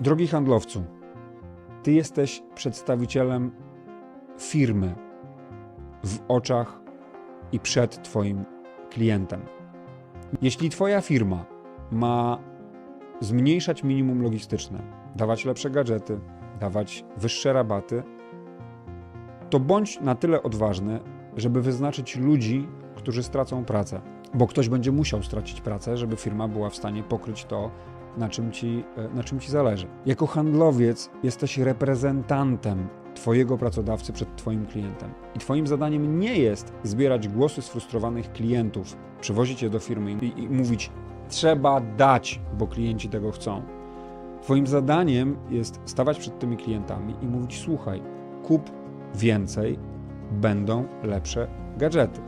Drogi handlowcu, ty jesteś przedstawicielem firmy w oczach i przed twoim klientem. Jeśli twoja firma ma zmniejszać minimum logistyczne, dawać lepsze gadżety, dawać wyższe rabaty, to bądź na tyle odważny, żeby wyznaczyć ludzi, którzy stracą pracę, bo ktoś będzie musiał stracić pracę, żeby firma była w stanie pokryć to, na czym ci, e, na czym ci zależy. Jako handlowiec jesteś reprezentantem Twojego pracodawcy przed Twoim klientem. I Twoim zadaniem nie jest zbierać głosy sfrustrowanych klientów, przywozić je do firmy i, i mówić: Trzeba dać, bo klienci tego chcą. Twoim zadaniem jest stawać przed tymi klientami i mówić: Słuchaj, kup więcej, będą lepsze gadżety.